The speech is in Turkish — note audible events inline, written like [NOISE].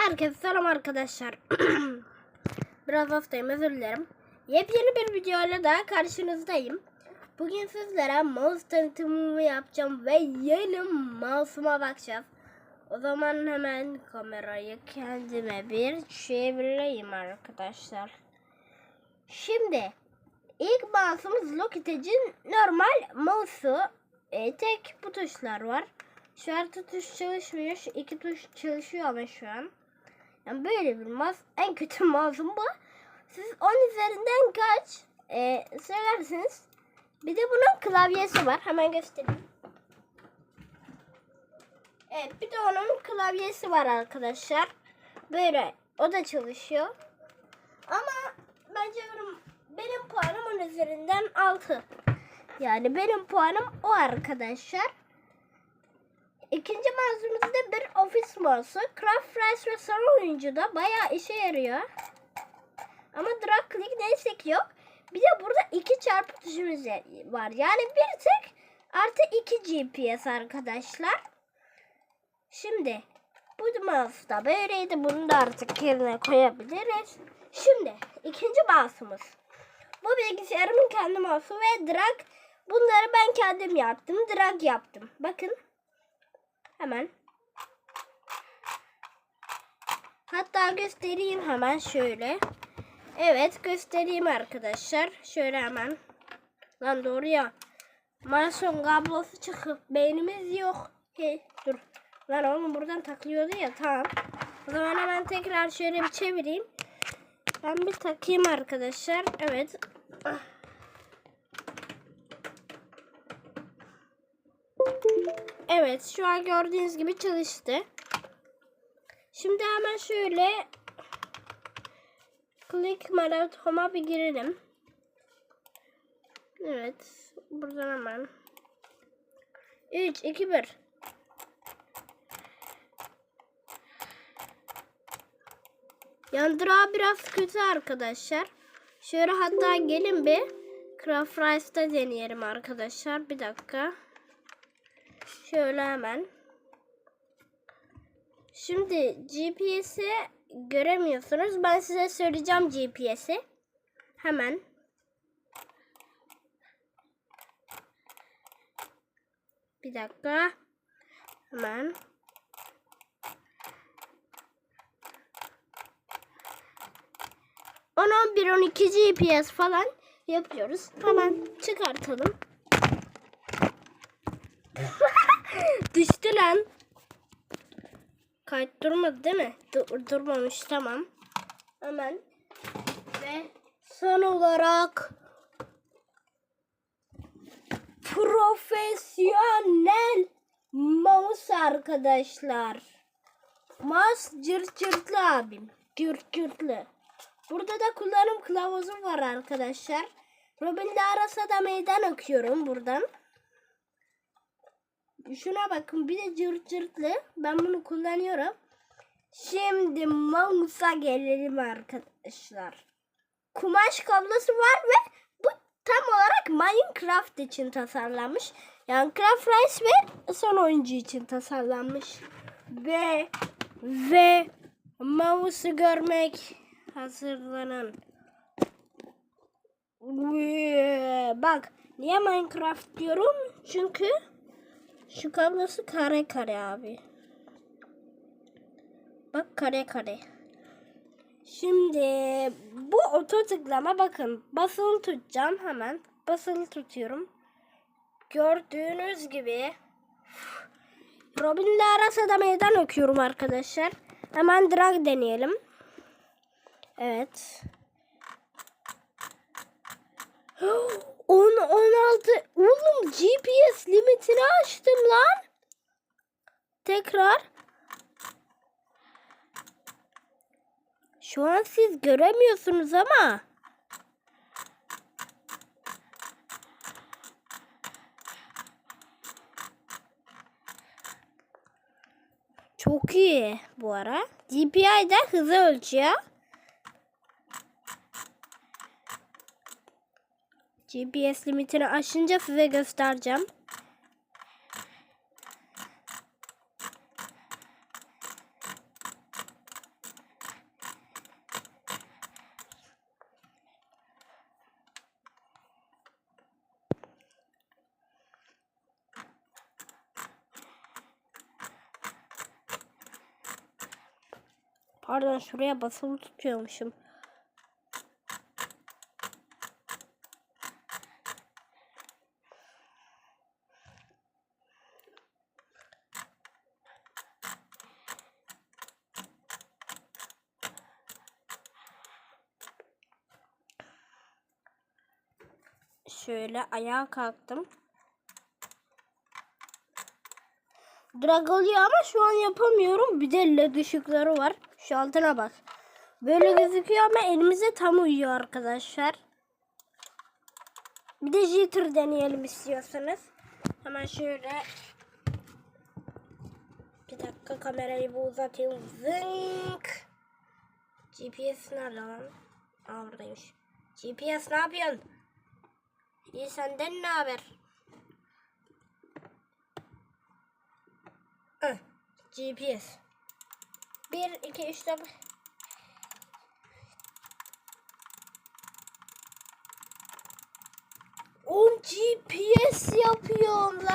Herkese selam arkadaşlar. [CLEARS THROAT] Biraz hastayım özür dilerim. Yepyeni bir videoyla daha karşınızdayım. Bugün sizlere mouse tanıtımımı yapacağım ve yeni mouse'uma bakacağız. O zaman hemen kamerayı kendime bir çevireyim arkadaşlar. Şimdi ilk mouse'umuz Logitech'in normal mouse'u. E, tek bu tuşlar var. Şu artı tuş çalışmıyor. Şu iki tuş çalışıyor ama şu an. Yani böyle bir mouse. En kötü [LAUGHS] mouse'um bu. Siz 10 üzerinden kaç e, söylersiniz. Bir de bunun klavyesi var. Hemen göstereyim. Evet bir de onun klavyesi var arkadaşlar. Böyle o da çalışıyor. Ama bence benim, benim puanım 10 üzerinden 6. Yani benim puanım o arkadaşlar. İkinci malzememizde bir ofis mouse'u. Craft Rice ve sarı oyuncuda bayağı işe yarıyor. Ama drag click neyse ki yok. Bir de burada iki çarpı tuşumuz var. Yani bir tek artı iki GPS arkadaşlar. Şimdi bu mouse da böyleydi. Bunu da artık yerine koyabiliriz. Şimdi ikinci mouse'umuz. Bu bilgisayarımın kendi mouse'u ve drag bunları ben kendim yaptım. Drag yaptım. Bakın. Hemen. Hatta göstereyim hemen şöyle. Evet göstereyim arkadaşlar. Şöyle hemen. Lan doğru ya. Mason kablosu çıkıp beynimiz yok. Hey, dur. Lan oğlum buradan takılıyordu ya tamam. O zaman hemen tekrar şöyle bir çevireyim. Ben bir takayım arkadaşlar. Evet. Ah. Evet şu an gördüğünüz gibi çalıştı. Şimdi hemen şöyle Click Marathon'a bir girelim. Evet. Buradan hemen. 3, 2, 1. Yandırağı biraz kötü arkadaşlar. Şöyle hatta gelin bir Craft Rice'da deneyelim arkadaşlar. Bir dakika. Şöyle hemen. Şimdi GPS'i göremiyorsunuz. Ben size söyleyeceğim GPS'i. Hemen. Bir dakika. Hemen. On, on bir, on iki GPS falan yapıyoruz. Hemen çıkartalım. Düştü lan. Kayıt durmadı değil mi? Dur, durmamış tamam. Hemen. Ve son olarak profesyonel mouse arkadaşlar. Mouse cırt cırtlı abim. Cırt cırtlı. Burada da kullanım kılavuzum var arkadaşlar. Robin de arasa da meydan okuyorum buradan. Şuna bakın bir de cırt cırtlı. Ben bunu kullanıyorum. Şimdi mouse'a gelelim arkadaşlar. Kumaş kablosu var ve bu tam olarak Minecraft için tasarlanmış. Yani Craft Rice ve son oyuncu için tasarlanmış. Ve ve mouse'u görmek hazırlanın. Bak niye Minecraft diyorum? Çünkü şu kablosu kare kare abi. Bak kare kare. Şimdi bu oto tıklama bakın basılı tutacağım hemen. Basılı tutuyorum. Gördüğünüz gibi Robin'le arasa da meydan okuyorum arkadaşlar. Hemen drag deneyelim. Evet. [GASPS] 10 16 oğlum GPS limitini açtım lan. Tekrar. Şu an siz göremiyorsunuz ama. Çok iyi bu ara. DPI de hızı ölçüyor. GPS limitini aşınca size göstereceğim. Pardon şuraya basılı tutuyormuşum. Şöyle ayağa kalktım. Drag oluyor ama şu an yapamıyorum. Bir de led ışıkları var. Şu altına bak. Böyle gözüküyor ama elimize tam uyuyor arkadaşlar. Bir de jitter deneyelim istiyorsanız. Hemen şöyle bir dakika kamerayı bir uzatayım. Zınk. GPS nerede lan? Aa buradaymış. GPS ne yapıyorsun? İyi senden ne haber? Heh, GPS. 1, 2, 3, 4. On GPS yapıyorum lan.